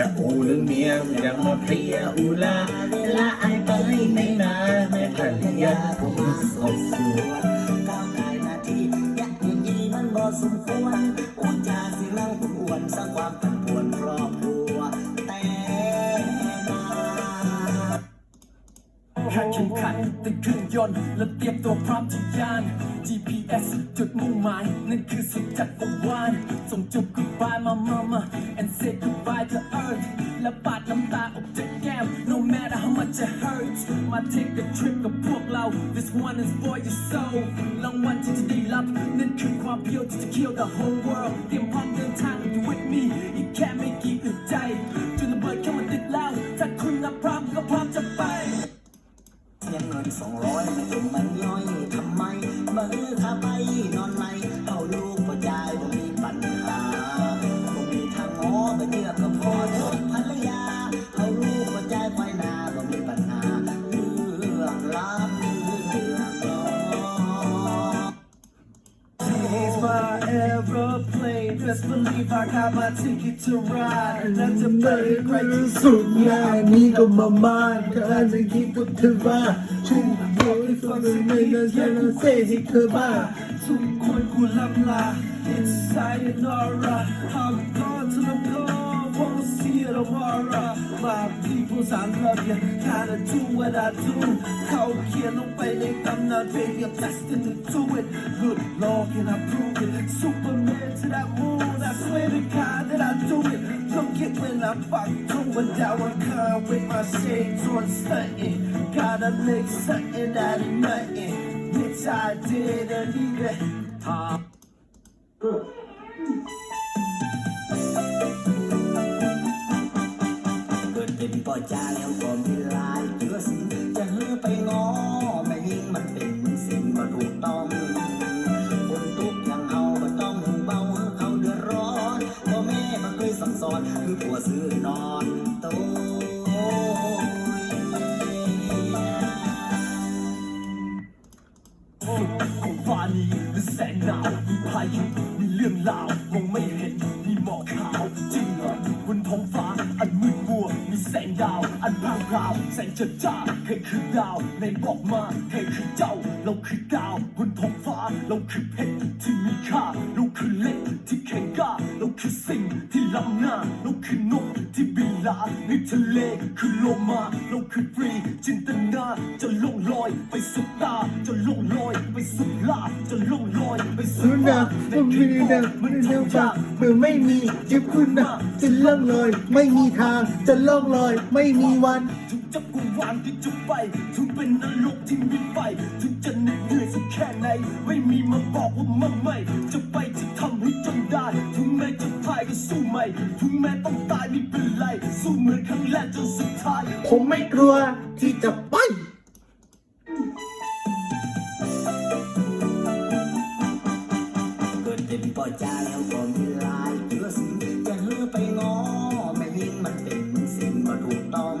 มึงเมียงยังมาเพลียอุลาละอายไปในนาแม่ภรรยาผมสอบสวนก้าวกายนาทียักยืนยีมันบ่สมควรอุจาสิเล่าคุณอ้วนสร้างความปั่นป่วนครอบครัวแต่นาคาดเข็มขัดติดเครื่องยนต์และเตรียมตัวพร้อมจะยาน GPS จุดมุ่งหมายนั่นคือสุดจักรวาลส่งจุบ goodbye มา mama and say goodbye to earth และปาดน้ำตาออกจากแก้ม no matter how much it hurts มา take a trip กับพวกเรา this one is for your soul รางวัลที่จะได้รับนั่นคือความเพียวที่จะ kill the whole world เตรียมพร้อมเดินทาง you with me อีกแค่ไม่กี่อึดใจจนระเบิดเข้ามาติดแล้ว ถ้าคุณนับพร้อมก็พร้อมจะไปเงินสองร้อยมันจมมันย่อยทำไม เมื่อข้าไปนอนไหนเอาลูกพ่อใจบ่มีปัญหาบ่มีทางง้อบ่เยือกกับพ่อทนภรรยาเอาลูกพ่อใจไว้นาบ่มีปัญหาเรื่องรักเรื่องรอ Best believe I got my ticket to ride. และจะไปใครที่สุดงานนี้ก็มาบ้านเธอจะคิดว่าเธอบ้าช่วยบอกให้ฟังหน่อยไม่นะฉันเซ่ที่เธอบ้าทุกคนกูลำลา It's sayonara I'm gone world. My peoples, I love you. Gotta do what I do. Cold here, no waiting. I'm not being destined to do it. Good Lord, can I prove it? Superman to that moon. I swear to God that I do it. Look it when I fuck through it. Down a con with my shades on stunting. Gotta make something out of nothing. Bitch, I did and even. it. Uh, ก็ใจ้าแล้วก็มีลายเจือสิจะเฮือไปง้อแม่ยิ่งมันเป็นสิ่งบ่ถูกต้องคนทุกข์อย่างเฮาบ่ต้องหูเบาเขาเดือดร้อนพ่อแม่มันเคยสั่งสอนคือผัวซื้อนอนโตยของฟ้านี้เป็นแสงดาวมีพายุมีเรื่องราว นพรางพราวแสงจัดจ้าใครคือดาวในบอกมาใครคือเจ้าเราคือดาวบนท้องฟ้าเราคือเพชร ที่บินลาในทะเลคือโลมาเราคือฟรีจินตนาจะล่องลอย ไปสุดตาจะล่องลอย ไปสุดลาจะล่องลอย ไปสุสุดดาผมไม่ได้ดังมันเดียวกันเมื่อไม่มีจะคุณนะจะล่องลอย ไม่มีทางจะล่องลอย ไม่มีวันถึงจะกูวางที่จะไปถึงเป็นนรกที่มีไฟถึงจะเหน็ดเหนื่อยสักแค่ไหนไม่มีมาบอกว่ามันไม่จะไปจะทำให้จนได้ถึงแม้จะพ่าย ก็สู้ใหม่ถึงแม้ต้องตายไม่เป็นไร สู้เหมือนครั้งแรกจนสุดท้าย ผมไม่กลัวที่จะไปเกิดเป็นพ่อจ้าแล้วก็มีลายเจือสิจะเฮือไปง้อแม่ยิ่งมันเป็นสิ่งบ่ถูกต้อง